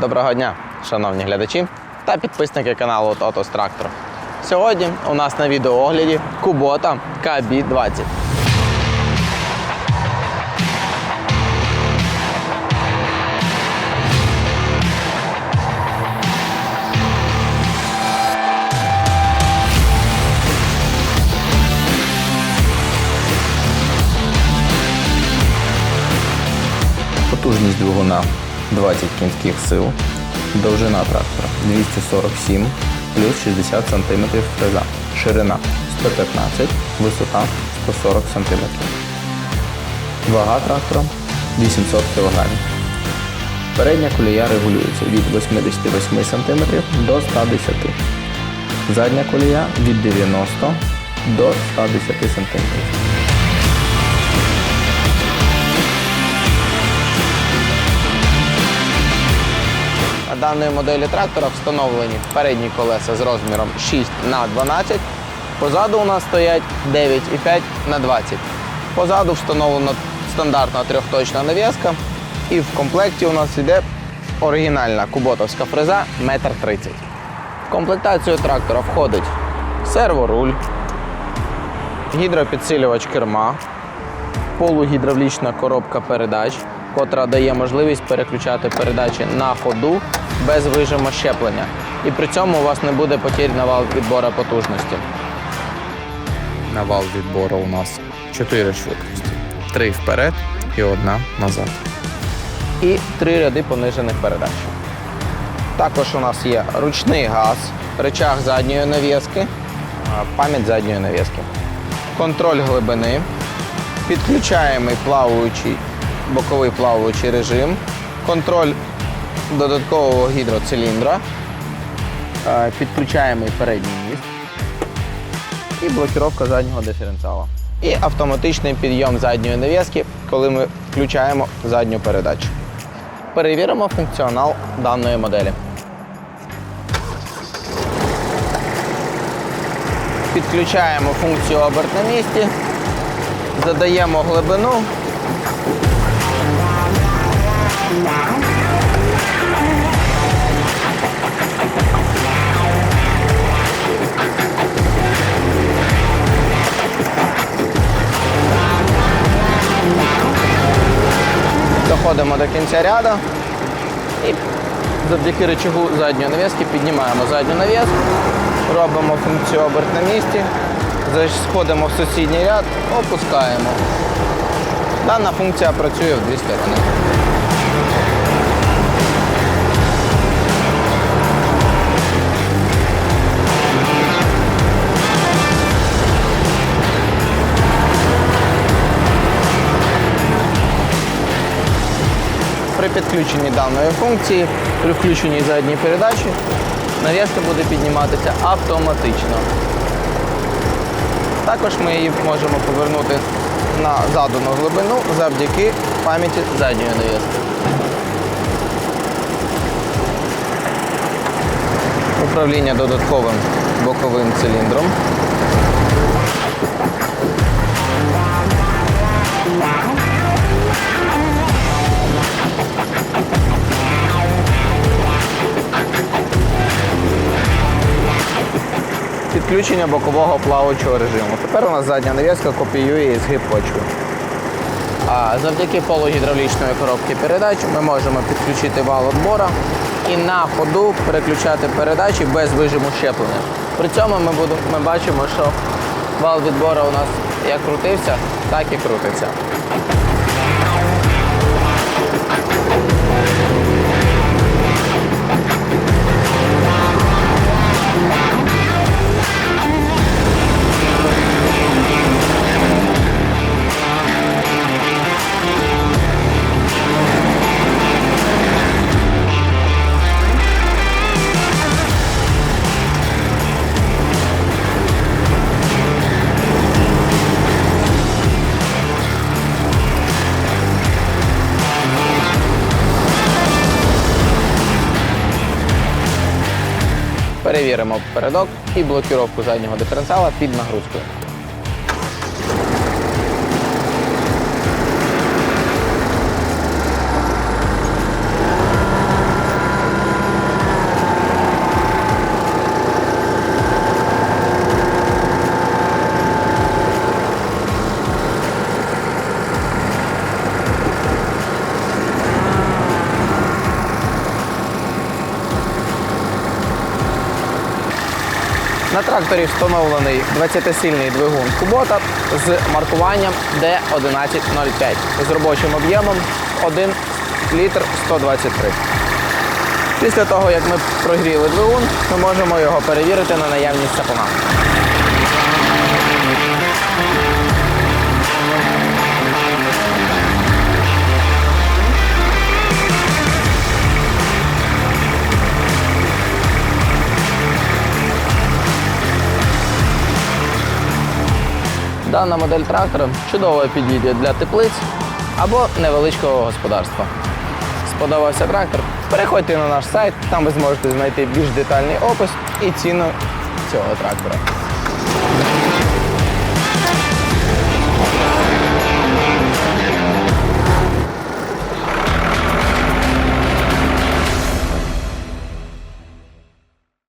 Доброго дня, шановні глядачі та підписники каналу Тотос Трактор. Сьогодні у нас на відеоогляді Кубота KB20. Потужність двигуна 20 кінських сил, довжина трактора 247 плюс 60 см фреза, ширина 115, висота 140 см. Вага трактора 800 кг. Передня колія регулюється від 88 см до 110 см. Задня колія від 90 до 110 см. Даної моделі трактора встановлені передні колеса з розміром 6 на 12 Позаду у нас стоять 9,5 на 20 Позаду встановлена стандартна трьохточна нав'язка. І в комплекті у нас йде оригінальна куботовська фреза 1,30 м. В комплектацію трактора входить серворуль, гідропідсилювач керма, полугідравлічна коробка передач, котра дає можливість переключати передачі на ходу без вижиму щеплення. І при цьому у вас не буде потерь на вал відбору потужності. На вал відбору у нас 4 швидкості. 3 вперед і одна назад. І три ряди понижених передач. Також у нас є ручний газ, рычаг задньої нав'язки, пам'ять задньої нав'язки, контроль глибини, підключаємий плаваючий, боковий плаваючий режим, контроль додаткового гідроциліндра, е, підключаємий передній міст і блокіровка заднього диференціала. І автоматичний підйом задньої нав'язки, коли ми включаємо задню передачу. Перевіримо функціонал даної моделі. Підключаємо функцію оберт на місці, задаємо глибину. Доходимо до кінця ряду і завдяки рычагу задньої нав'язки піднімаємо задню нав'язку, робимо функцію оберт на місці, сходимо в сусідній ряд, опускаємо. Дана функція працює в дві сторони. Підключенні даної функції, при включенні задньої передачі, нав'язка буде підніматися автоматично. Також ми її можемо повернути на задану глибину завдяки пам'яті задньої нав'язки. Управління додатковим боковим циліндром. Підключення бокового плаваючого режиму. Тепер у нас задня нав'язка копіює згиб почви. А завдяки полугідравлічної коробки передач ми можемо підключити вал отбора і на ходу переключати передачі без вижиму щеплення. При цьому ми, будемо, ми бачимо, що вал відбору у нас як крутився, так і крутиться. Перевіримо передок і блокіровку заднього диференціала під нагрузкою. На тракторі встановлений 20-сильний двигун Кубота з маркуванням D1105 з робочим об'ємом 1 літр 123. Після того, як ми прогріли двигун, ми можемо його перевірити на наявність сапуна. Дана модель трактора чудово підійде для теплиць або невеличкого господарства. Сподобався трактор? Переходьте на наш сайт, там ви зможете знайти більш детальний опис і ціну цього трактора.